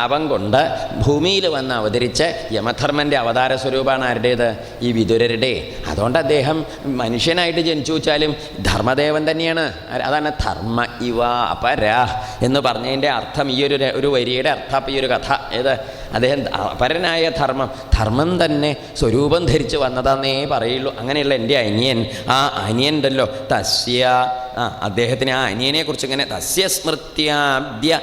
അവൻ കൊണ്ട് ഭൂമിയിൽ വന്ന് അവതരിച്ച് യമധർമ്മന്റെ അവതാര സ്വരൂപമാണ് ആരുടേത്? ഈ വിതുരരുടെ. അതുകൊണ്ട് അദ്ദേഹം മനുഷ്യനായിട്ട് ജനിച്ചു വെച്ചാലും ധർമ്മദേവൻ തന്നെയാണ്. അതാണ് ധർമ്മ ഇവ അപരാ എന്ന് പറഞ്ഞതിന്റെ അർത്ഥം ഈ ഒരു ഒരു വരിയുടെ അർത്ഥം ഈ ഒരു കഥ. ഏത്? അദ്ദേഹം അപരനായ ധർമ്മം. ധർമ്മം തന്നെ സ്വരൂപം ധരിച്ച് വന്നതാന്നേ പറയുള്ളൂ. അങ്ങനെയുള്ള എന്റെ അനിയൻ. ആ അനിയൻ ഉണ്ടല്ലോ. തസ്യ ആ അദ്ദേഹത്തിന് ആ അനിയനെ കുറിച്ച് ഇങ്ങനെ തസ്യ സ്മൃത്യാദ്യ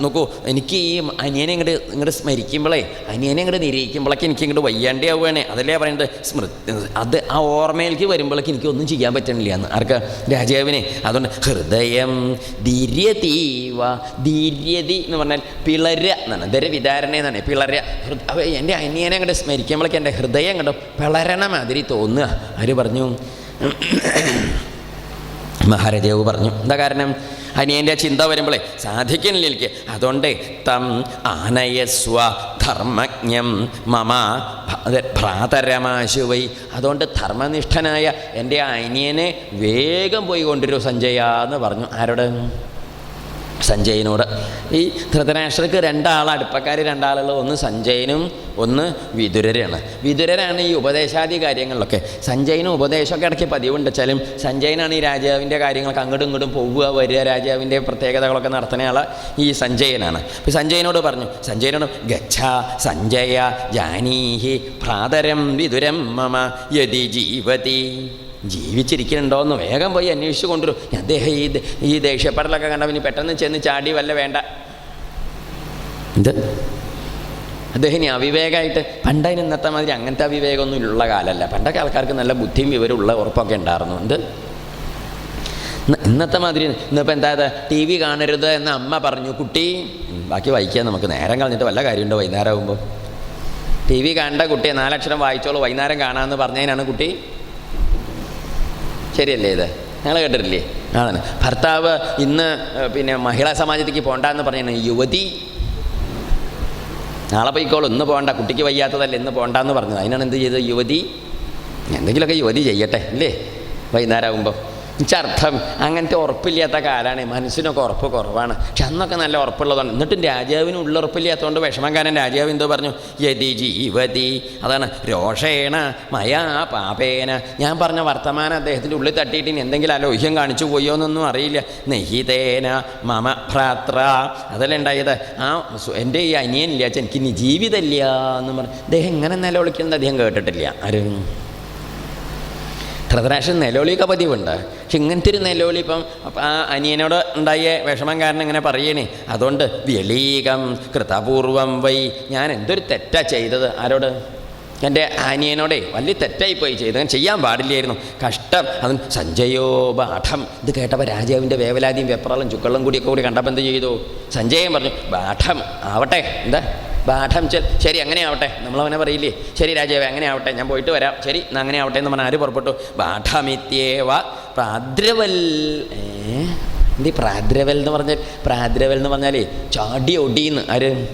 നോക്കൂ എനിക്ക് ഈ അനിയനെ ഇങ്ങോട്ട് ഇങ്ങോട്ട് സ്മരിക്കുമ്പോഴേ അനിയനെ ഇങ്ങോട്ട് നിരീക്കുമ്പോഴേക്ക് എനിക്ക് ഇങ്ങോട്ട് വയ്യാണ്ടാവുകയാണേ. അതല്ലേ പറയുന്നത് സ്മൃതി അത് ആ ഓർമ്മയിലേക്ക് വരുമ്പോഴേക്ക് എനിക്ക് ഒന്നും ചെയ്യാൻ പറ്റണില്ല എന്ന്. ആർക്ക്? രാജാവിനെ. അതുകൊണ്ട് ഹൃദയം ധീര്യതീവ ധീര്യതി എന്ന് പറഞ്ഞാൽ പിളര എന്നാണ്. ധരവിധാരണ എന്നാണ്. പിളര എന്റെ അനിയനെ അങ്ങോട്ട് സ്മരിക്കുമ്പോഴേക്ക് എന്റെ ഹൃദയം അങ്ങോട്ട് പിളരണ മാതിരി തോന്നുക. ആര് പറഞ്ഞു? മഹാരാജാവ് പറഞ്ഞു. എന്താ കാരണം? അനിയന്റെ ചിന്ത വരുമ്പോഴേ സാധിക്കുന്നില്ല എനിക്ക്. അതുകൊണ്ട് തം ആനയസ്വ ധർമ്മജ്ഞം മമ ഭ്രാതരമാശുവൈ. അതുകൊണ്ട് ധർമ്മനിഷ്ഠനായ എന്റെ അനിയനെ വേഗം പോയി കൊണ്ടുവരൂ സഞ്ജയ എന്ന് പറഞ്ഞു. ആരോട്? സഞ്ജയനോട്. ഈ ധൃതരാഷ്ട്രക്ക് രണ്ടാൾ അടുപ്പക്കാർ രണ്ടാളുകൾ ഒന്ന് സഞ്ജയനും ഒന്ന് വിതുരരാണ് വിതുരരാണ് ഈ ഉപദേശാദി കാര്യങ്ങളിലൊക്കെ. സഞ്ജയനും ഉപദേശമൊക്കെ ഇടയ്ക്ക് പതിവുണ്ട്. വെച്ചാലും സഞ്ജയനാണ് ഈ രാജാവിന്റെ കാര്യങ്ങളൊക്കെ അങ്ങോട്ടും ഇങ്ങോട്ടും പോവുക വരിക രാജാവിന്റെ പ്രത്യേകതകളൊക്കെ നടത്തുന്ന ആൾ ഈ സഞ്ജയനാണ്. അപ്പോൾ സഞ്ജയനോട് പറഞ്ഞു സഞ്ജയനോട് ഗച്ഛ സഞ്ജയ ജാനീഹി ഭ്രാതരം വിതുരം മമ യതി ജീവതി. ജീവിച്ചിരിക്കുന്നുണ്ടോ എന്ന് വേഗം പോയി അന്വേഷിച്ച് കൊണ്ടുവരും. അദ്ദേഹം ഈ ഈ ദേഷ്യപ്പെടലൊക്കെ ഇനി പെട്ടെന്ന് ചെന്ന് ചാടി വല്ല വേണ്ട. ഇത് അദ്ദേഹം ഇനി അവിവേകമായിട്ട് പണ്ടതിന് ഇന്നത്തെ മാതിരി അങ്ങനത്തെ അവിവേകമൊന്നും ഉള്ള കാലമല്ല പണ്ടൊക്കെ ആൾക്കാർക്ക് നല്ല ബുദ്ധിയും വിവരമുള്ള ഉറപ്പൊക്കെ ഉണ്ടായിരുന്നു. എന്ത്? ഇന്നത്തെ മാതിരി ഇന്നിപ്പോൾ എന്താ ടി വി കാണരുത് എന്ന് അമ്മ പറഞ്ഞു. കുട്ടി ബാക്കി വായിക്കാൻ നമുക്ക് നേരം കളഞ്ഞിട്ട് വല്ല കാര്യമുണ്ടോ വൈകുന്നേരം ആകുമ്പോൾ ടി വി കണ്ട കുട്ടിയെ നാലക്ഷരം വായിച്ചോളൂ. വൈകുന്നേരം കാണാമെന്ന് പറഞ്ഞതിനാണ് കുട്ടി ശരിയല്ലേ ഇത്? ഞങ്ങൾ കേട്ടിട്ടില്ലേ? അതാണ്. ഭർത്താവ് ഇന്ന് പിന്നെ മഹിളാ സമാജത്തേക്ക് പോണ്ടെന്ന് പറഞ്ഞാണ് യുവതി നാളെ പോയിക്കോളൂ. ഇന്ന് പോകണ്ട കുട്ടിക്ക് വയ്യാത്തതല്ല ഇന്ന് പോണ്ടെന്ന് പറഞ്ഞത്. അതിനാണ് എന്ത് ചെയ്തത്? യുവതി എന്തെങ്കിലുമൊക്കെ യുവതി ചെയ്യട്ടെ അല്ലേ വൈകുന്നേരം ആകുമ്പോൾ അർത്ഥം അങ്ങനത്തെ ഉറപ്പില്ലാത്ത കാലമാണ് മനസ്സിനൊക്കെ ഉറപ്പ് കുറവാണ്. പക്ഷെ അന്നൊക്കെ നല്ല ഉറപ്പുള്ളതാണ് എന്നിട്ടും രാജാവിന് ഉള്ള ഉറപ്പില്ലാത്തതുകൊണ്ട് കാരണം രാജാവ് എന്തോ പറഞ്ഞു യതി ജീവതി. അതാണ് രോഷേണ മയാ പാപേന. ഞാൻ പറഞ്ഞ വർത്തമാനം അദ്ദേഹത്തിന്റെ ഉള്ളിൽ തട്ടിയിട്ട് ഇനി എന്തെങ്കിലും അലോഹ്യം കാണിച്ചു പോയോ എന്നൊന്നും അറിയില്ല. നെഹിതേന മമ ഭ്രാത്ര. അതല്ല ഉണ്ടായത്? ആ എന്റെ ഈ അനിയനില്ല അച്ഛൻ എനിക്ക് ഇനി ജീവിതമില്ല എന്ന് പറഞ്ഞു. അദ്ദേഹം എങ്ങനെ നിലവിളിക്കുന്നത് അദ്ദേഹം കേട്ടിട്ടില്ല. ആരും ധൃതരാഷ്ട്രൻ നിലവിളിയൊക്കെ പതിവുണ്ട്. പക്ഷെ ഇങ്ങനത്തെ ഒരു നിലവിളി ഇപ്പം ആ അനിയനോട് ഉണ്ടായ വിഷമം കാരണം ഇങ്ങനെ പറയണേ അതുകൊണ്ട് വ്യളീകം കൃതപൂർവം വൈ ഞാൻ എന്തൊരു തെറ്റാ ചെയ്തത്? ആരോട്? എന്റെ അനിയനോടെ വലിയ തെറ്റായി പോയി ചെയ്തു ചെയ്യാൻ പാടില്ലായിരുന്നു. കഷ്ടം. അത് സഞ്ജയോ ബാഠം ഇത് കേട്ടപ്പോൾ രാജാവിന്റെ വേവലാതിയും വെപ്രാളും ചുക്കളും കൂടിയൊക്കെ കൂടി കണ്ടപ്പോൾ എന്ത് ചെയ്തു? സഞ്ജയം പറഞ്ഞു ബാഠം ആവട്ടെ. എന്താ? പാഠം ചെൽ. ശരി അങ്ങനെ ആവട്ടെ. നമ്മളവനെ പറയില്ലേ? ശരി രാജാവേ അങ്ങനെ ആവട്ടെ. ഞാൻ പോയിട്ട് വരാം. ശരി എന്നാൽ അങ്ങനെ ആവട്ടെ എന്ന് പറഞ്ഞാൽ ആര് പുറപ്പെട്ടു? പാഠമിത്യേവ പ്രാദ്രവൽ. ഏ? എന്ത് പ്രാദ്രവൽ എന്ന് പറഞ്ഞാൽ പ്രാദ്രവൽ എന്ന് പറഞ്ഞാലേ ചാടി ഒടിയെന്ന്. ആര്?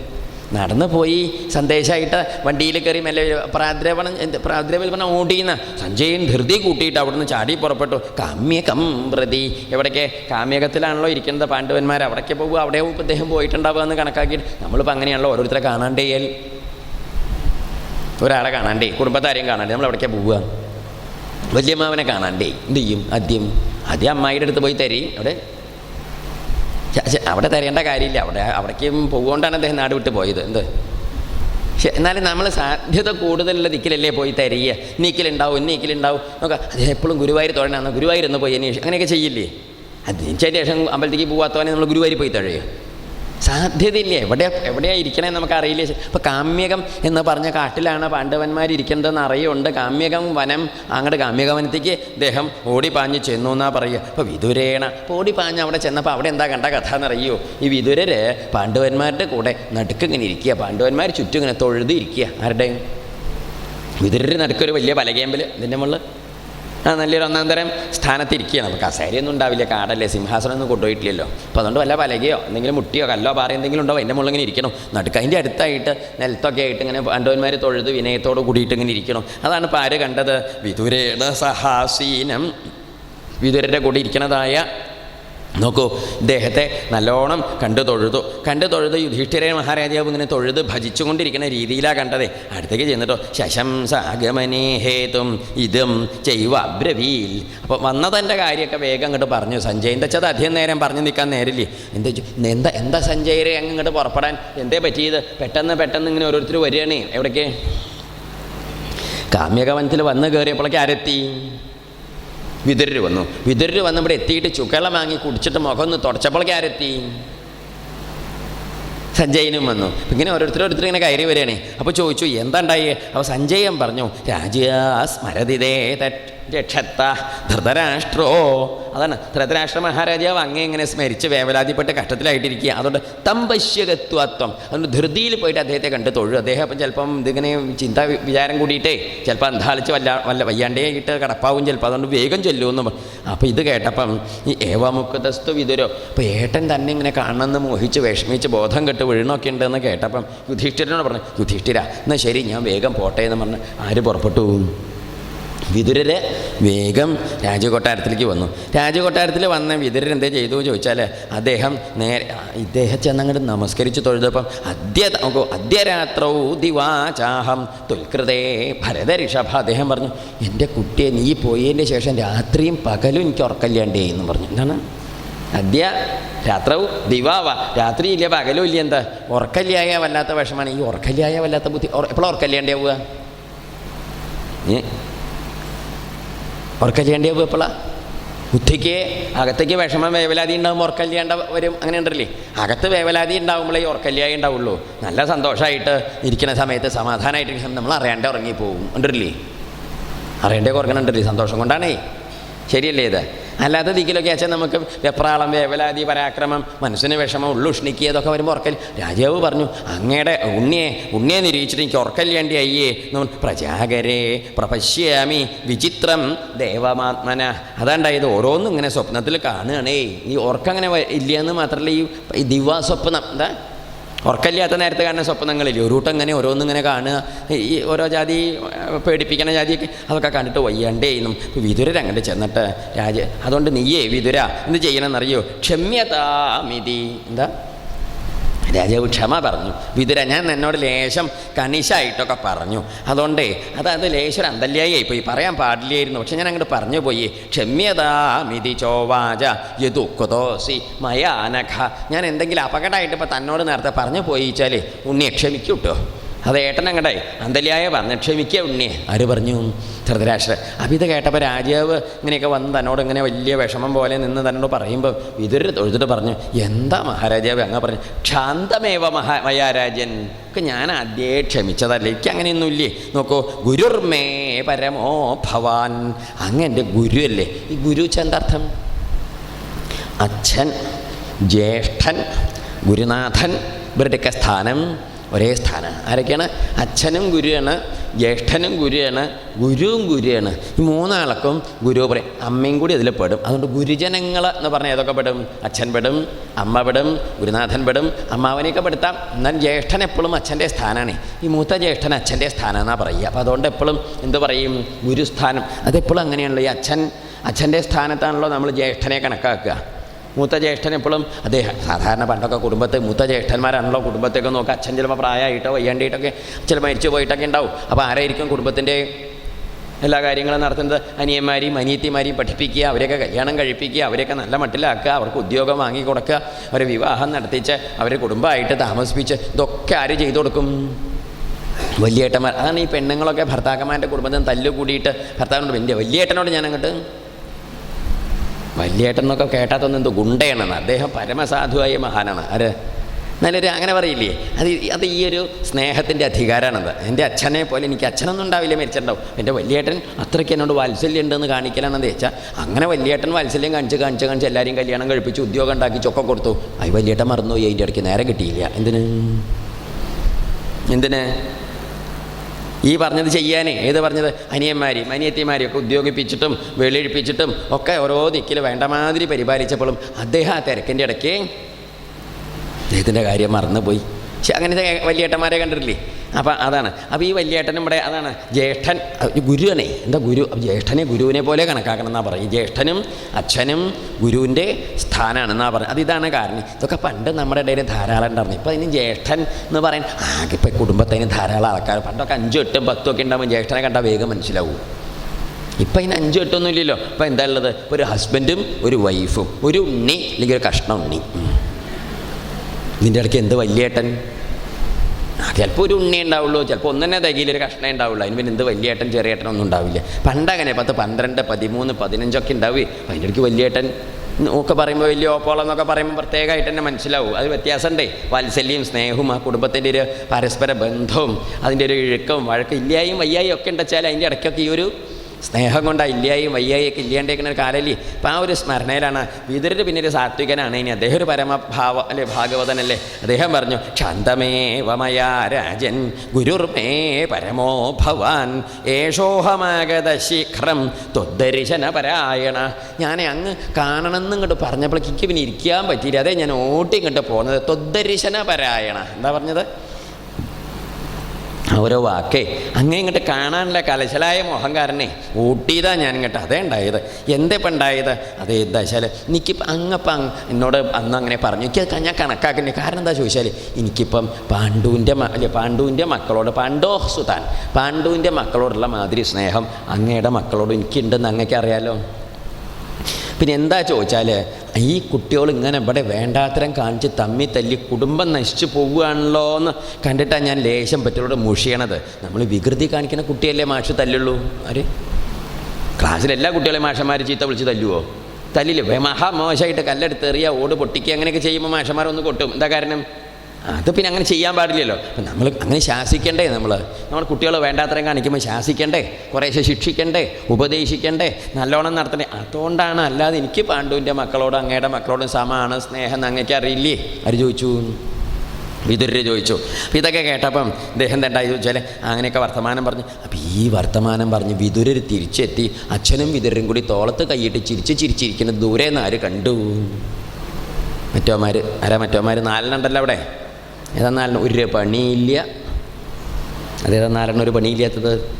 നടന്നു പോയി സന്ദേശമായിട്ട് വണ്ടിയിൽ കയറി മെല്ലെ പ്രാദ്രവണം എന്ത് പ്രാദ്രവൽ പറഞ്ഞാൽ ഓടിയെന്ന് സഞ്ജയൻ ധൃതി കൂട്ടിയിട്ട് അവിടുന്ന് ചാടി പുറപ്പെട്ടു. കാമ്യകം പ്രതി. എവിടേക്ക്? കാമ്യകത്തിലാണല്ലോ ഇരിക്കുന്നത് പാണ്ഡവന്മാർ. അവിടേക്ക് പോകുക അവിടെ ഇദ്ദേഹം പോയിട്ടുണ്ടാവുക എന്ന് കണക്കാക്കിയിട്ട് നമ്മളിപ്പോൾ അങ്ങനെയാണല്ലോ ഓരോരുത്തരെ കാണാണ്ടേയൽ ഒരാളെ കാണാണ്ടേ? കുടുംബത്താരെയും കാണാണ്ടേ? നമ്മൾ അവിടേക്ക് പോവുക? വല്യമ്മാവനെ കാണാണ്ടേ? എന്ത് ചെയ്യും? ആദ്യം? ആദ്യം അമ്മായിയുടെ അടുത്ത് പോയി തരി. അവിടെ അവിടെ തരേണ്ട കാര്യമില്ല. അവിടെ അവിടേക്കും പോകുകൊണ്ടാണ് അദ്ദേഹം നാട് വിട്ട് പോയത്. എന്ത്? പക്ഷെ എന്നാലും നമ്മൾ സാധ്യത കൂടുതലുള്ള ദിക്കിലല്ലേ പോയി തരിക നീക്കിലുണ്ടാവും നീക്കിലുണ്ടാവും നോക്കാം അദ്ദേഹം എപ്പോഴും ഗുരുവായൂർ തൊഴണമെന്ന് ഗുരുവായൂർ ഒന്ന് പോയി അന്വേഷിക്കും അങ്ങനെയൊക്കെ ചെയ്യില്ലേ? അതിന് ശേഷം അമ്പലത്തേക്ക് പോകാത്തവനെ നമ്മൾ ഗുരുവായൂർ പോയി തഴയുക. സാധ്യതയില്ലേ? എവിടെ എവിടെയാണ് ഇരിക്കണേ നമുക്ക് അറിയില്ല അപ്പോൾ കാമ്യകം എന്ന് പറഞ്ഞ കാട്ടിലാണ് പാണ്ഡവന്മാർ ഇരിക്കുന്നതെന്ന് അറിയുണ്ട്. കാമ്യകം വനം അങ്ങോട്ട് കാമ്യകവനത്തേക്ക് ദേഹം ഓടിപ്പാഞ്ഞ് ചെന്നു എന്നാ പറയുക. അപ്പോൾ വിതുരേണ ഓടി ഓടിപ്പാഞ്ഞ് അവിടെ ചെന്നപ്പോൾ അവിടെ എന്താ കണ്ട കഥ എന്നറിയോ? ഈ വിതുരര് പാണ്ഡവന്മാരുടെ കൂടെ നടുക്ക് ഇങ്ങനെ ഇരിക്കുക. പാണ്ഡവന്മാർ ചുറ്റും ഇങ്ങനെ തൊഴുതി ഇരിക്കുക ആരുടെ? വിതുരര് നടുക്കൊരു വലിയ പലകേമ്പൽ ഇതിന്റെ മുകളിൽ ആ നല്ലൊരു ഒന്നാം തരം സ്ഥാനത്തിരിക്കുകയാണ്. സാരി കസേരയൊന്നും ഉണ്ടാവില്ല. കാടല്ലേ സിംഹാസനം ഒന്നും കൊണ്ടുപോയിട്ടില്ലല്ലോ. അപ്പോൾ അതുകൊണ്ട് വല്ല പലകയോ എന്തെങ്കിലും മുട്ടിയോ കല്ലോ പാറ എന്തെങ്കിലും ഉണ്ടോ? എന്റെ മുകളിൽ ഇങ്ങനെ ഇരിക്കണം. നടുക്ക് അതിന്റെ അടുത്തായിട്ട് നിലത്തൊക്കെ ആയിട്ട് ഇങ്ങനെ പാണ്ഡവന്മാർ തൊഴുത് വിനയത്തോട് കൂടിയിട്ട് ഇങ്ങനെ ഇരിക്കണം. അതാണ് ഇപ്പോൾ ആര് കണ്ടത്? വിതുരേണ സഹാസീനം. വിതുരന്റെ കൂടി ഇരിക്കണതായ നോക്കൂ ഇദ്ദേഹത്തെ നല്ലോണം കണ്ടു തൊഴുതു. കണ്ടു തൊഴുത് യുധിഷ്ഠിര മഹാരാജാവ് ഇങ്ങനെ തൊഴുത് ഭജിച്ചുകൊണ്ടിരിക്കുന്ന രീതിയിലാണ് കണ്ടതേ. അടുത്തേക്ക് ചെന്നിട്ടോ ശശംസാഗമനേ ഹേതും ഇതും ചെയ്യുക അബ്രവീൽ. അപ്പോൾ വന്നതെന്റെ കാര്യമൊക്കെ വേഗം അങ്ങോട്ട് പറഞ്ഞു. സഞ്ജയന്റെ വെച്ചാൽ അധികം നേരം പറഞ്ഞു നിൽക്കാൻ നേരില്ലേ എന്താ എന്താ എന്താ സഞ്ജയരെ അങ്ങ് ഇങ്ങോട്ട് പുറപ്പെടാൻ? എന്തേ പറ്റിയത്? പെട്ടെന്ന് പെട്ടെന്ന് ഇങ്ങനെ ഓരോരുത്തർ വരികയാണേ. എവിടേക്ക്? കാമ്യകവനത്തിൽ വന്ന് കയറിയപ്പോഴേക്ക് ആരെത്തി? വിതുരർ വന്നു. വിതുരർ വന്ന് ഇവിടെ എത്തിയിട്ട് ചുക്കളം വാങ്ങി കുടിച്ചിട്ട് മുഖം ഒന്ന് തുടച്ചപ്പോഴേക്ക് ആരെത്തി? സഞ്ജയനും വന്നു. ഇങ്ങനെ ഓരോരുത്തർ ഇങ്ങനെ കയറി വരികയാണ്. അപ്പോൾ ചോദിച്ചു എന്താ ഉണ്ടായി? അപ്പോൾ സഞ്ജയൻ പറഞ്ഞു രാജ്യ സ്മരതിതേ രക്ഷത്ത ധൃതരാഷ്ട്രോ. അതാണ് ധൃതരാഷ്ട്ര മഹാരാജാവ് അങ്ങേ ഇങ്ങനെ സ്മരിച്ച് വേവലാതിപ്പെട്ട് കഷ്ടത്തിലായിട്ടിരിക്കുക. അതുകൊണ്ട് തമ്പശ്യകത്വത്വം അതുകൊണ്ട് ധൃതിയിൽ പോയിട്ട് അദ്ദേഹത്തെ കണ്ട് തൊഴു. അദ്ദേഹം അപ്പം ചിലപ്പം ഇതിങ്ങനെ ചിന്ത വിചാരം കൂടിയിട്ടേ ചിലപ്പോൾ അന്താളിച്ച് വല്ല വല്ല വയ്യാണ്ടേ ഇട്ട് കടപ്പാവും ചിലപ്പോൾ അതുകൊണ്ട് വേഗം ചെല്ലുമെന്ന് അപ്പോൾ ഇത് കേട്ടപ്പം ഈ ഏവാമുഖതസ്തു വിതുരോ അപ്പോൾ ഏട്ടൻ തന്നെ ഇങ്ങനെ കാണണമെന്ന് മോഹിച്ച് വിഷമിച്ച് ബോധം കെട്ട് വീണൊക്കെ ഉണ്ടെന്ന് കേട്ടപ്പം യുധിഷ്ഠിരനോട് പറഞ്ഞു യുധിഷ്ഠിര എന്നാൽ ശരി ഞാൻ വേഗം പോട്ടെ എന്ന് പറഞ്ഞ് ആര് പുറപ്പെട്ടു? വിതുരര് വേഗം രാജകൊട്ടാരത്തിലേക്ക് വന്നു. രാജകൊട്ടാരത്തിൽ വന്ന വിതുരർ എന്തേ ചെയ്തു ചോദിച്ചാൽ അദ്ദേഹം നേരെ ഇദ്ദേഹം ചെന്നങ്ങോട്ട് നമസ്കരിച്ച് തൊഴുതപ്പം അദ്യ അദ്യരാത്രോ ദിവാചാഹം ദിവാചാഹം തുൽകൃതേ ഭരതഋഷഭ അദ്ദേഹം പറഞ്ഞു. എന്റെ കുട്ടിയെ നീ പോയതിന്റെ ശേഷം രാത്രിയും പകലും എനിക്ക് ഉറക്കല്ലാണ്ടേ എന്ന് പറഞ്ഞു. എന്താണ്? അദ്യ രാത്രവും ദിവാവ. രാത്രിയില്ല പകലും ഇല്ല എന്താ? ഉറക്കല്യായ വല്ലാത്ത വിഷമാണ്. ഈ ഉറക്കല്യായ വല്ലാത്ത ബുദ്ധി എപ്പോഴും ഉറക്കല്യാണ്ടാവുക ഏ ഉറക്കല്യാണ്ടാവുക എപ്പോഴാണ് ബുദ്ധിക്ക് അകത്തേക്ക് വിഷമം വേവലാതി ഉണ്ടാകുമ്പോൾ ഉറക്കല്യാണ്ട വരും അങ്ങനെ ഉണ്ടല്ലേ? അകത്ത് വേവലാതി ഉണ്ടാകുമ്പോഴേ ഉറക്കല്യായി ഉണ്ടാവുള്ളൂ. നല്ല സന്തോഷമായിട്ട് ഇരിക്കുന്ന സമയത്ത് സമാധാനമായിട്ട് നമ്മൾ അറിയാണ്ട് ഉറങ്ങിപ്പോവും. ഉണ്ടല്ലേ? അറിയണ്ടേ ഉറങ്ങണുണ്ടല്ലേ? സന്തോഷം കൊണ്ടാണേ. ശരിയല്ലേ ഇത്? അല്ലാത്ത ദിക്കിലൊക്കെ അച്ഛൻ നമുക്ക് വെപ്രാളം വേവലാതി പരാക്രമം മനസ്സിന് വിഷമം ഉള്ളുഷ്ണിക്കുക ഇതൊക്കെ വരുമ്പോൾ ഉറക്കൽ രാജാവ് പറഞ്ഞു അങ്ങയുടെ ഉണ്ണിയെ ഉണ്ണിയെ നിരീക്ഷിച്ചിട്ട് എനിക്ക് ഉറക്കല്ലേണ്ടി അയ്യേ. പ്രജാകരെ പ്രപശ്യാമി വിചിത്രം ദേവമാത്മന. അതാണ്ടായത് ഓരോന്നും ഇങ്ങനെ സ്വപ്നത്തിൽ കാണുകയാണേ. ഈ ഉറക്കം അങ്ങനെ ഇല്ലയെന്ന് മാത്രമല്ല ഈ ദിവാസ്വപ്നം എന്താ? ഉറക്കമില്ലാത്ത നേരത്തെ കാണുന്ന സ്വപ്നങ്ങളില്ലേ? ഒരു കൂട്ടം ഇങ്ങനെ ഓരോന്നിങ്ങനെ കാണുക. ഈ ഓരോ ജാതി പേടിപ്പിക്കുന്ന ജാതിയൊക്കെ അതൊക്കെ കണ്ടിട്ട് വയ്യാണ്ടേ എന്നും വിതുരർ അങ്ങോട്ട് ചെന്നിട്ട് രാജ അതുകൊണ്ട് നീയേ വിതുര എന്ത് ചെയ്യണമെന്നറിയോ? ക്ഷമ്യതാമിതി. എന്താ? രാജാവ് ക്ഷമ പറഞ്ഞു. വിതുര ഞാൻ എന്നോട് ലേശം കണിശായിട്ടൊക്കെ പറഞ്ഞു. അതുകൊണ്ടേ അതായത് ലേശം അന്തല്യായി പോയി. പറയാൻ പാടില്ലായിരുന്നു. പക്ഷെ ഞാൻ അങ്ങോട്ട് പറഞ്ഞു പോയി. ക്ഷമ്യതാമിതി ചോവാച യദുക്കുതോസി മയാനഖ ഞാൻ എന്തെങ്കിലും അപകടമായിട്ട് ഇപ്പം തന്നോട് നേരത്തെ പറഞ്ഞു പോയിച്ചാൽ ഉണ്ണിയെ ക്ഷമിക്കൂട്ടോ. അത് ഏട്ടൻ അങ്ങടെ അന്തല്യായ പറഞ്ഞു ക്ഷമിക്കുക ഉണ്ണി. ആര് പറഞ്ഞു? ധൃതരാഷ്ട്ര അപ്പം ഇത് കേട്ടപ്പോൾ രാജാവ് ഇങ്ങനെയൊക്കെ വന്ന് തന്നോട് ഇങ്ങനെ വലിയ വിഷമം പോലെ നിന്ന് തന്നോട് പറയുമ്പോൾ ഇതൊരു തൊഴുതിട്ട് പറഞ്ഞു എന്താ മഹാരാജാവ്? അങ്ങ് പറഞ്ഞു ക്ഷാന്തമേവ മഹാ മയാരാജൻ. ഒക്കെ ഞാൻ ആദ്യേ ക്ഷമിച്ചതല്ല. എനിക്ക് അങ്ങനെയൊന്നുമില്ലേ? നോക്കൂ ഗുരുർമേ പരമോ ഭവാൻ. അങ്ങ് എന്റെ ഗുരുവല്ലേ ഈ ഗുരു ചെന്തർത്ഥം അച്ഛൻ ജ്യേഷ്ഠൻ ഗുരുനാഥൻ ഇവരുടെയൊക്കെ സ്ഥാനം ഒരേ സ്ഥാനമാണ് ആരൊക്കെയാണ്? അച്ഛനും ഗുരുവാണ് ജ്യേഷ്ഠനും ഗുരുവാണ് ഗുരുവും ഗുരുവാണ്. ഈ മൂന്നാൾക്കും ഗുരു പറയും അമ്മയും കൂടി അതിൽ പെടും. അതുകൊണ്ട് ഗുരുജനങ്ങൾ എന്ന് പറഞ്ഞാൽ ഏതൊക്കെ പെടും? അച്ഛൻ പെടും അമ്മ പെടും ഗുരുനാഥൻ പെടും. അമ്മാവനെയൊക്കെ പെടുത്താം. എന്നാൽ ജ്യേഷ്ഠൻ എപ്പോഴും അച്ഛന്റെ സ്ഥാനമാണ് ഈ മൂത്ത ജ്യേഷ്ഠൻ അച്ഛന്റെ സ്ഥാനമെന്നാണ് പറയുക. അപ്പോൾ അതുകൊണ്ട് എപ്പോഴും എന്ത് പറയും? ഗുരുസ്ഥാനം. അതെപ്പോഴും അങ്ങനെയാണല്ലോ. ഈ അച്ഛൻ അച്ഛന്റെ സ്ഥാനത്താണല്ലോ നമ്മൾ ജ്യേഷ്ഠനെ കണക്കാക്കുക. മൂത്ത ജ്യേഷ്ഠൻ എപ്പോഴും അദ്ദേഹം സാധാരണ പണ്ടൊക്കെ കുടുംബത്തെ മൂത്ത ജ്യേഷ്ഠന്മാരാണല്ലോ കുടുംബത്തേക്ക് നോക്കുക അച്ഛൻ ചിലപ്പോൾ പ്രായമായിട്ടോ വയ്യാണ്ടിയിട്ടൊക്കെ ചിലപ്പോൾ മരിച്ചു പോയിട്ടൊക്കെ ഉണ്ടാവും. അപ്പോൾ ആരായിരിക്കും കുടുംബത്തിന്റെ എല്ലാ കാര്യങ്ങളും നടത്തുന്നത്? അനിയന്മാരെയും അനിയത്തിമാരെയും പഠിപ്പിക്കുക അവരെയൊക്കെ കല്യാണം കഴിപ്പിക്കുക അവരെയൊക്കെ നല്ല മട്ടിലാക്കുക അവർക്ക് ഉദ്യോഗം വാങ്ങി കൊടുക്കുക അവരെ വിവാഹം നടത്തിച്ച് അവരെ കുടുംബമായിട്ട് താമസിപ്പിച്ച് ഇതൊക്കെ ആര് ചെയ്തു കൊടുക്കും? വലിയേട്ടന്മാർ. അതാണ് ഈ പെണ്ണുങ്ങളൊക്കെ ഭർത്താക്കന്മാരുടെ കുടുംബത്തിൽ നിന്ന് തല്ലുകൂടിയിട്ട് ഭർത്താവിനോട് വലിയ വലിയേട്ടനോട് ഞാൻ അങ്ങോട്ട് വലിയേട്ടനൊക്കെ കേട്ടാത്തൊന്നും എന്തോ ഗുണ്ടയാണെന്ന്. അദ്ദേഹം പരമസാധുവായ മഹാനാണ്. ആര്? നല്ലൊരു അങ്ങനെ പറയില്ലേ? അത് അത് ഈ ഒരു സ്നേഹത്തിന്റെ അധികാരമാണത് എന്റെ അച്ഛനെ പോലെ എനിക്ക് അച്ഛനൊന്നും ഉണ്ടാവില്ല മരിച്ചിട്ടുണ്ടാവും. എന്റെ വലിയേട്ടൻ അത്രയ്ക്ക് എന്നോട് വാത്സല്യം ഉണ്ടെന്ന് കാണിക്കലാണെന്ന് വെച്ചാൽ അങ്ങനെ വലിയേട്ടൻ വാത്സല്യം കാണിച്ച് കാണിച്ച് കാണിച്ച് എല്ലാവരെയും കല്യാണം കഴിപ്പിച്ച് ഉദ്യോഗം ഉണ്ടാക്കി ചൊക്ക കൊടുത്തു. അത് വലിയേട്ടൻ മറന്നുപോയി. അതിന്റെ ഇടയ്ക്ക് നേരെ കിട്ടിയില്ല. എന്തിന്? എന്തിന്? ഈ പറഞ്ഞത് ചെയ്യാനേ. ഏത് പറഞ്ഞത്? അനിയന്മാരെയും അനിയത്തിമാരെയും ഒക്കെ ഉദ്യോഗിപ്പിച്ചിട്ടും വെളിയിപ്പിച്ചിട്ടും ഒക്കെ ഓരോ ദിക്കിൽ വേണ്ട മാതിരി പരിപാലിച്ചപ്പോഴും അദ്ദേഹം ആ തിരക്കിന്റെ ഇടയ്ക്ക് അദ്ദേഹത്തിന്റെ കാര്യം മറന്നുപോയി. പക്ഷെ അങ്ങനത്തെ വലിയേട്ടന്മാരെ കണ്ടിട്ടില്ലേ? അപ്പം അതാണ്. അപ്പോൾ ഈ വലിയേട്ടനും ഇവിടെ അതാണ്. ജ്യേഷ്ഠൻ ഗുരുവനെ. എന്താ ഗുരു? അപ്പോൾ ജ്യേഷ്ഠനെ ഗുരുവിനെ പോലെ കണക്കാക്കണം എന്നാ പറയും. ജ്യേഷ്ഠനും അച്ഛനും ഗുരുവിന്റെ സ്ഥാനമാണെന്നാ പറയുന്നത് അത് ഇതാണ് കാരണം. ഇതൊക്കെ പണ്ട് നമ്മുടെ ഇടയിൽ ധാരാളം ഉണ്ടായിരുന്നു. ഇപ്പോൾ അതിന് ജ്യേഷ്ഠൻ എന്ന് പറയാൻ ആകെ കുടുംബത്തിന് ധാരാളം ആൾക്കാർ. പണ്ടൊക്കെ അഞ്ചും എട്ടും പത്തും ഒക്കെ ഉണ്ടാകുമ്പോൾ ജ്യേഷ്ഠനെ കണ്ടാൽ വേഗം മനസ്സിലാവും. ഇപ്പം അതിന് അഞ്ചും എട്ടൊന്നും ഇല്ലല്ലോ. ഇപ്പം എന്താ ഉള്ളത്? ഒരു ഹസ്ബൻഡും ഒരു വൈഫും. ഒരു ഉണ്ണി അല്ലെങ്കിൽ ഒരു കഷ്ണ ഉണ്ണി. ഇതിന്റെ ഇടയ്ക്ക് എന്ത് വലിയേട്ടൻ? ചിലപ്പോൾ ഒരു ഉണ്ണി ഉണ്ടാവുള്ളൂ. ചിലപ്പോൾ ഒന്നും തന്നെ തകയിൽ ഒരു കഷ്ണം ഉണ്ടാവുള്ളൂ. അതിന് പിന്നെ എന്ത് വലിയേട്ടൻ ചെറിയേട്ടൻ ഒന്നും ഉണ്ടാവില്ല. പണ്ടങ്ങനെ പത്ത് പന്ത്രണ്ട് പതിമൂന്ന് പതിനഞ്ചൊക്കെ ഉണ്ടാവുകയെ അതിന്റെ ഇടയ്ക്ക് വലിയേട്ടൻ ഒക്കെ പറയുമ്പോൾ വലിയ ഓപ്പോളം എന്നൊക്കെ പറയുമ്പോൾ പ്രത്യേകമായിട്ട് തന്നെ മനസ്സിലാവും. അത് വ്യത്യാസമുണ്ടേ. വാത്സല്യം സ്നേഹവും ആ കുടുംബത്തിന്റെ ഒരു പരസ്പര ബന്ധവും അതിന്റെ ഒരു ഇഴുക്കവും വഴക്കും ഇല്ലായും വയ്യായും ഒക്കെ ഉണ്ടെച്ചാൽ അതിന്റെ ഇടയ്ക്കൊക്കെ ഈ ഒരു സ്നേഹം കൊണ്ട് ആ ഇല്ലായും വയ്യായൊക്കെ ഇല്ലാണ്ടേക്കുന്ന ഒരു കാലല്ലേ? അപ്പം ആ ഒരു സ്മരണയിലാണ് വിതുരര് പിന്നെ ഒരു സാത്വികനാണ്. ഇനി അദ്ദേഹം ഒരു പരമഭാവ അല്ലെ ഭാഗവതനല്ലേ? അദ്ദേഹം പറഞ്ഞു ക്ഷാന്തമേവമയാ രാജൻ ഗുരുർമേ പരമോ ഭവാൻ ഏഷോഹമാഗത ശീഘ്രം ത്വദ്ദർശന പരായണ ഞാൻ അങ്ങ് കാണണമെന്ന് ഇങ്ങോട്ട് പറഞ്ഞപ്പോഴേക്ക് പിന്നെ ഇരിക്കാൻ പറ്റിയില്ല. അതേ ഞാൻ ഓട്ടി ഇങ്ങോട്ട് പോകുന്നത് ത്വദ്ദർശന പരായണ എന്താ പറഞ്ഞത്? ഓരോ വാക്കേ അങ്ങേ ഇങ്ങോട്ട് കാണാനുള്ള കലശലായ മോഹംകാരനെ ഊട്ടിയതാ ഞാൻ ഇങ്ങോട്ട് അതേ ഉണ്ടായത്. എന്തേപ്പം ഉണ്ടായത്? അതേ എന്താ വെച്ചാൽ എനിക്കിപ്പം അങ്ങപ്പം അങ്ങ് എന്നോട് അന്ന് അങ്ങനെ പറഞ്ഞു. എനിക്ക് ഞാൻ കണക്കാക്കുന്നത് കാരണം എന്താ ചോദിച്ചാൽ എനിക്കിപ്പം പാണ്ഡുവിന്റെ പാണ്ഡുവിന്റെ മക്കളോട് പാണ്ഡോ സുതാൻ പാണ്ഡുവിന്റെ മക്കളോടുള്ള മാതിരി സ്നേഹം അങ്ങയുടെ മക്കളോട് എനിക്കുണ്ടെന്ന് അങ്ങക്കറിയാലോ പിന്നെ എന്താ ചോദിച്ചാൽ ഈ കുട്ടികൾ ഇങ്ങനെ ഇവിടെ വേണ്ടാത്തരം കാണിച്ച് തമ്മി തല്ലി കുടുംബം നശിച്ചു പോവുകയാണല്ലോ എന്ന് കണ്ടിട്ടാണ് ഞാൻ ലേശം പറ്റിയോട് മുഷിയണത്. നമ്മൾ വികൃതി കാണിക്കുന്ന കുട്ടിയല്ലേ മാഷ് തല്ലുള്ളൂ? ആര്? ക്ലാസ്സിലെല്ലാ കുട്ടികളെയും മാഷന്മാർ ചീത്ത വിളിച്ച് തല്ലുവോ? തല്ലില്ലേ? മഹാമോശമായിട്ട് കല്ലെടുത്തെറിയ ഓട് പൊട്ടിക്കുക അങ്ങനെയൊക്കെ ചെയ്യുമ്പോൾ മാഷന്മാരൊന്ന് കൊട്ടും. എന്താ കാരണം? അത് പിന്നെ അങ്ങനെ ചെയ്യാൻ പാടില്ലല്ലോ. അപ്പം നമ്മൾ അങ്ങനെ ശാസിക്കണ്ടേ നമ്മൾ നമ്മൾ കുട്ടികളെ വേണ്ടാത്തരം കാണിക്കുമ്പോൾ ശാസിക്കണ്ടേ കുറേശ്ശെ ശിക്ഷിക്കണ്ടേ ഉപദേശിക്കണ്ടേ നല്ലോണം നടത്തണ്ടേ. അതുകൊണ്ടാണ് അല്ലാതെ എനിക്ക് പാണ്ഡുവിന്റെ മക്കളോടും അങ്ങയുടെ മക്കളോടും സമാണ് സ്നേഹം അങ്ങേക്ക് അറിയില്ലേ? ആര് ചോദിച്ചു? വിതുരര് ചോദിച്ചു. അപ്പം ഇതൊക്കെ കേട്ടപ്പം ഇദ്ദേഹം തണ്ടായി ചോദിച്ചാൽ അങ്ങനെയൊക്കെ വർത്തമാനം പറഞ്ഞു. അപ്പം ഈ വർത്തമാനം പറഞ്ഞ് വിതുരർ തിരിച്ചെത്തി അച്ഛനും വിതുരരും കൂടി തോളത്ത് കൈയിട്ട് ചിരിച്ച് ചിരിച്ചിരിക്കുന്നത് ദൂരെ നിന്ന് ആര് കണ്ടു? മറ്റോമാർ ആരാ മറ്റോമാർ നാലെണ്ണുണ്ടല്ലോ അവിടെ. ഏതാ നാലെണ്ണം ഒരു പണിയില്ല. അതേതെന്നാലാണ് ഒരു പണിയില്ലാത്തത്.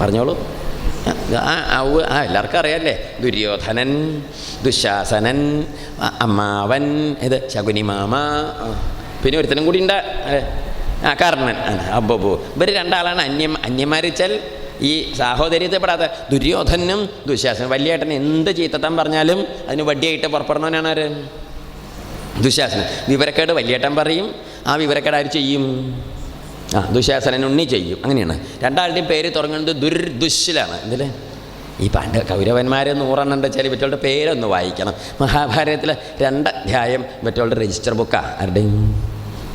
പറഞ്ഞോളൂ. ആ ആ. എല്ലാവർക്കും അറിയാമല്ലേ ദുര്യോധനൻ ദുശാസനൻ അമ്മാവൻ ഇത് ശകുനിമാമ മാമ പിന്നെ ഒരുത്തനും കൂടി ഉണ്ട്. ആ കർണൻ. അബ്ബോ ഇവർ രണ്ടാളാണ്. അന്യ അന്യമാരിച്ചാൽ ഈ സാഹോദര്യത്തെപ്പെടാത്ത ദുര്യോധനും ദുശാസനും. വലിയേട്ടൻ എന്ത് ചീത്തത്താൻ പറഞ്ഞാലും അതിന് വടിയായിട്ട് പുറപ്പെടുന്നവനാണ് ആര്? ദുശാസനം. വിവരക്കേട് വലിയേട്ടൻ പറയും. ആ വിവരക്കേട് ആര് ചെയ്യും. ആ ദുശാസനൻ ഉണ്ണി ചെയ്യും. അങ്ങനെയാണ്. രണ്ടാളുടെയും പേര് തുടങ്ങുന്നത് ദുർദുശിലാണ് എന്തില്ലേ ഈ പണ്ട് കൗരവന്മാരെ നൂറെണ്ണം വെച്ചാൽ ഇവറ്റകളുടെ പേരൊന്ന് വായിക്കണം. മഹാഭാരതത്തിൽ രണ്ട് അധ്യായം രജിസ്റ്റർ ബുക്കാണ് ആരുടെയും?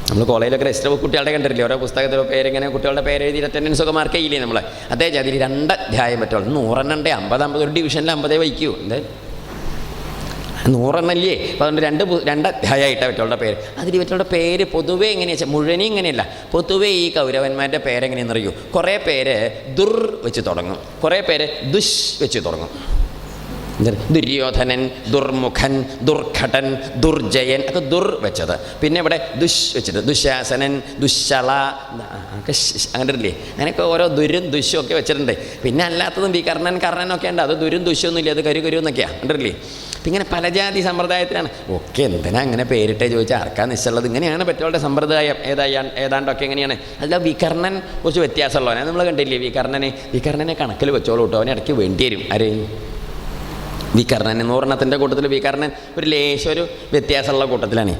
നമ്മൾ കോളേജിലൊക്കെ രജിസ്റ്റർ ബുക്ക് കുട്ടികളുടെ കണ്ടിട്ടില്ലേ? ഓരോ പുസ്തകത്തിലോ പേരിങ്ങനെ കുട്ടികളുടെ പേര് എഴുതി അറ്റൻഡൻസ് ഒക്കെ മാർക്ക് ചെയ്യില്ലേ നമ്മൾ അതേ ജാതിയിൽ രണ്ട് അധ്യായം പറ്റുള്ളൂ നൂറെണ്ണം ഉണ്ട് അമ്പത് അമ്പത് ഒരു ഡിവിഷനിൽ അമ്പതേ വയ്ക്കൂ. എന്താ? നൂറെണ്ണല്ലേ അപ്പോൾ അതുകൊണ്ട് രണ്ട് രണ്ട് അധ്യായമായിട്ടാണ് ഇവറ്റകളുടെ പേര്. അതിൽ ഇവറ്റകളുടെ പേര് പൊതുവേ എങ്ങനെയാ വെച്ചാൽ മുഴുവനും ഇങ്ങനെയല്ല. പൊതുവേ ഈ കൗരവന്മാരുടെ പേരെങ്ങനെയെന്ന് അറിയൂ? കുറേ പേര് ദുർ വെച്ച് തുടങ്ങും. കുറേ പേര് ദുഷ് വെച്ച് തുടങ്ങും? ദുര്യോധനൻ ദുർമുഖൻ ദുർഘടൻ ദുർജയൻ ഒക്കെ ദുർ വെച്ചത്. പിന്നെ ഇവിടെ ദുഷ് വെച്ചിട്ട് ദുശാസനൻ ഒക്കെ അങ്ങനെ ഇല്ലേ? അങ്ങനെയൊക്കെ ഓരോ ദുരും ദുശും ഒക്കെ വെച്ചിട്ടുണ്ട്. പിന്നെ അല്ലാത്തതും ഈ കർണൻ കർണനൊക്കെ ഉണ്ട്. അത് ദുരും ദുശൊന്നുമില്ല അത് കരു കരു എന്നൊക്കെയാണ് ഉണ്ടല്ലേ ഇങ്ങനെ പല ജാതി സമ്പ്രദായത്തിലാണ്. ഒക്കെ എന്തിനാ അങ്ങനെ പേരിട്ടേ ചോദിച്ചാൽ ആർക്കാ നിശ്ചയുള്ളത് ഇങ്ങനെയാണ് പെറ്റോളുടെ സമ്പ്രദായം ഏതായാ ഏതാണ്ടൊക്കെ എങ്ങനെയാണ്? അതിൽ വികർണൻ കുറച്ച് വ്യത്യാസമുള്ളവനെ. നമ്മൾ കണ്ടില്ലേ വികർണനെ? വികർണനെ കണക്കിൽ വെച്ചോളൂ കേട്ടോ അവനെ ഇടയ്ക്ക് വേണ്ടി വരും. അരേ വികർണൻ എന്ന് പറഞ്ഞത്തിന്റെ കൂട്ടത്തിൽ വികർണൻ ഒരു ലേശം ഒരു വ്യത്യാസമുള്ള കൂട്ടത്തിലാണ്.